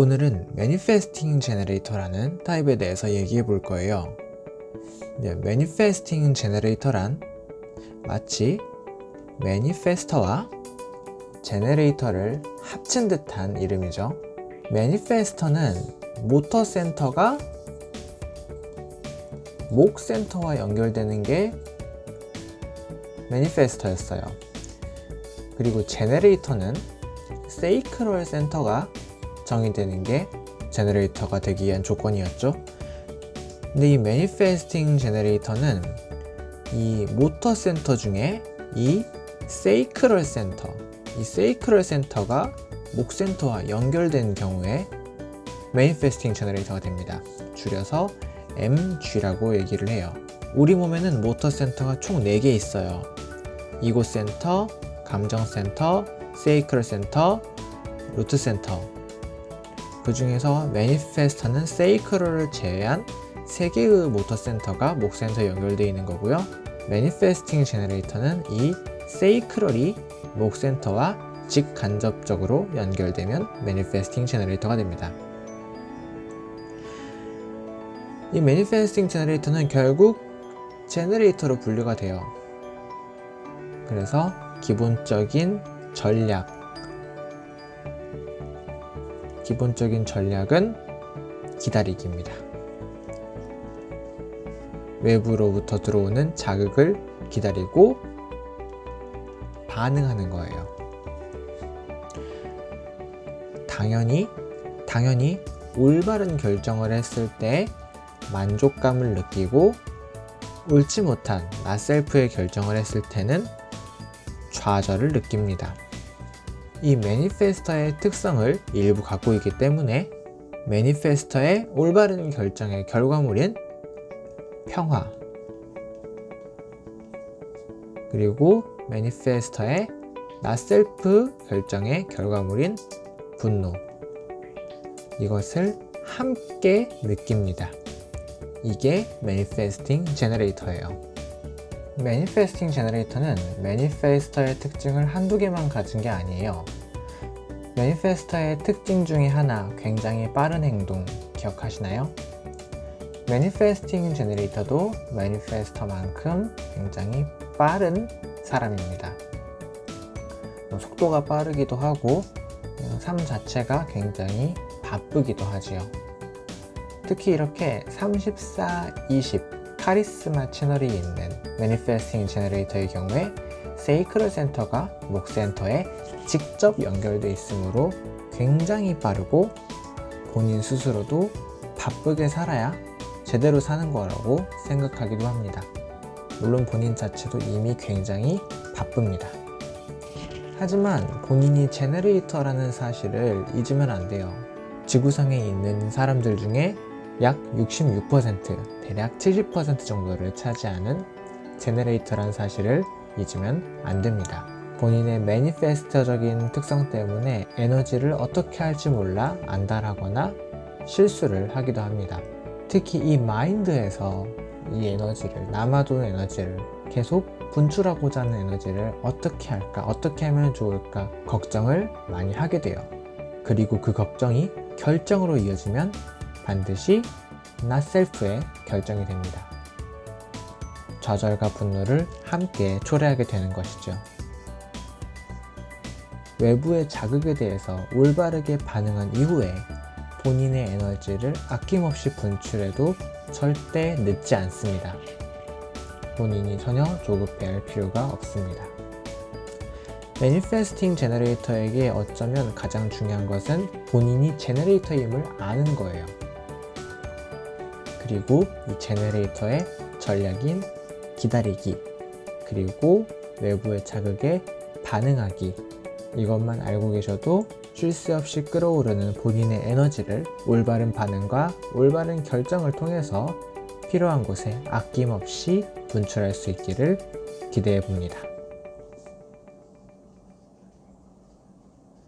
오늘은 매니페스팅 제너레이터라는 타입에 대해서 얘기해 볼 거예요. 이제 매니페스팅 제너레이터란 마치 매니페스터와 제너레이터를 합친 듯한 이름이죠. 매니페스터는 모터 센터가 목 센터와 연결되는 게 매니페스터였어요. 그리고 제너레이터는 세이크럴 센터가 정의되는 게 제너레이터가 되기 위한 조건이었죠. 근데 이 매니페스팅 제너레이터는 이 모터 센터 중에 이 세이크럴 센터, 이 세이크럴 센터가 목 센터와 연결된 경우에 매니페스팅 제너레이터가 됩니다. 줄여서 MG라고 얘기를 해요. 우리 몸에는 모터 센터가 총 4개 있어요. 이고 센터, 감정 센터, 세이크럴 센터, 루트 센터. 그 중에서 매니페스터는 세이크럴을 제외한 3개의 모터 센터가 목 센터에 연결되어 있는 거고요. 매니페스팅 제너레이터는 이 세이크럴이 목 센터와 직간접적으로 연결되면 매니페스팅 제너레이터가 됩니다. 이 매니페스팅 제너레이터는 결국 제너레이터로 분류가 돼요. 그래서 기본적인 전략, 기본적인 전략은 기다리기입니다. 외부로부터 들어오는 자극을 기다리고 반응하는 거예요. 당연히, 당연히 올바른 결정을 했을 때 만족감을 느끼고 옳지 못한 나셀프의 결정을 했을 때는 좌절을 느낍니다. 이 매니페스터의 특성을 일부 갖고 있기 때문에 매니페스터의 올바른 결정의 결과물인 평화 그리고 매니페스터의 나셀프 결정의 결과물인 분노 이것을 함께 느낍니다. 이게 매니페스팅 제너레이터예요. 매니페스팅 제너레이터는 매니페스터의 특징을 한두 개만 가진 게 아니에요. 매니페스터의 특징 중에 하나 굉장히 빠른 행동 기억하시나요? 매니페스팅 제너레이터도 매니페스터만큼 굉장히 빠른 사람입니다. 속도가 빠르기도 하고 삶 자체가 굉장히 바쁘기도 하지요. 특히 이렇게 34, 20 카리스마 채널이 있는 매니페스팅 제너레이터의 경우에 세이크럴 센터가 목 센터에 직접 연결되어 있으므로 굉장히 빠르고 본인 스스로도 바쁘게 살아야 제대로 사는 거라고 생각하기도 합니다. 물론 본인 자체도 이미 굉장히 바쁩니다. 하지만 본인이 제너레이터라는 사실을 잊으면 안 돼요. 지구상에 있는 사람들 중에 약 66%, 대략 70% 정도를 차지하는 제너레이터라는 사실을 잊으면 안 됩니다. 본인의 매니페스터적인 특성 때문에 에너지를 어떻게 할지 몰라 안달하거나 실수를 하기도 합니다. 특히 이 마인드에서 이 에너지를, 남아도는 에너지를 계속 분출하고자 하는 에너지를 어떻게 할까, 어떻게 하면 좋을까 걱정을 많이 하게 돼요. 그리고 그 걱정이 결정으로 이어지면 반드시 나 셀프의 결정이 됩니다. 좌절과 분노를 함께 초래하게 되는 것이죠. 외부의 자극에 대해서 올바르게 반응한 이후에 본인의 에너지를 아낌없이 분출해도 절대 늦지 않습니다. 본인이 전혀 조급해할 필요가 없습니다. 매니페스팅 제너레이터에게 어쩌면 가장 중요한 것은 본인이 제너레이터임을 아는 거예요. 그리고 이 제너레이터의 전략인 기다리기, 그리고 외부의 자극에 반응하기, 이것만 알고 계셔도 쉴 새 없이 끌어오르는 본인의 에너지를 올바른 반응과 올바른 결정을 통해서 필요한 곳에 아낌없이 분출할 수 있기를 기대해 봅니다.